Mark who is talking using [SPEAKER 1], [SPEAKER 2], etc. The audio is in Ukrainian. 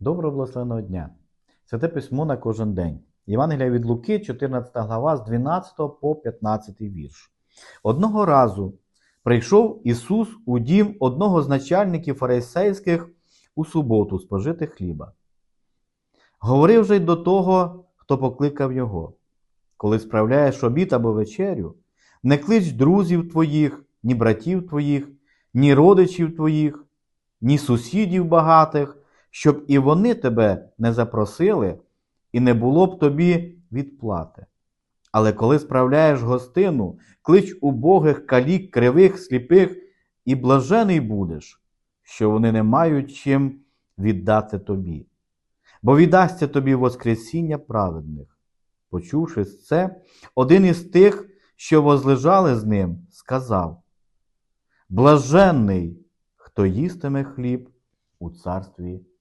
[SPEAKER 1] Доброго благословеного дня! Святе письмо на кожен день. Євангелія від Луки, 14 глава, з 12 по 15 вірш. Одного разу прийшов Ісус у дім одного з начальників фарисейських у суботу спожити хліба. Говорив же й до того, хто покликав його. Коли справляєш обід або вечерю, не клич друзів твоїх, ні братів твоїх, ні родичів твоїх, ні сусідів багатих, щоб і вони тебе не запросили, і не було б тобі відплати. Але коли справляєш гостину, клич убогих калік, кривих, сліпих, і блажений будеш, що вони не мають чим віддати тобі. Бо віддасться тобі Воскресіння праведних. Почувши це, один із тих, що возлежали з ним, сказав: Блаженний, хто їстиме хліб у Царстві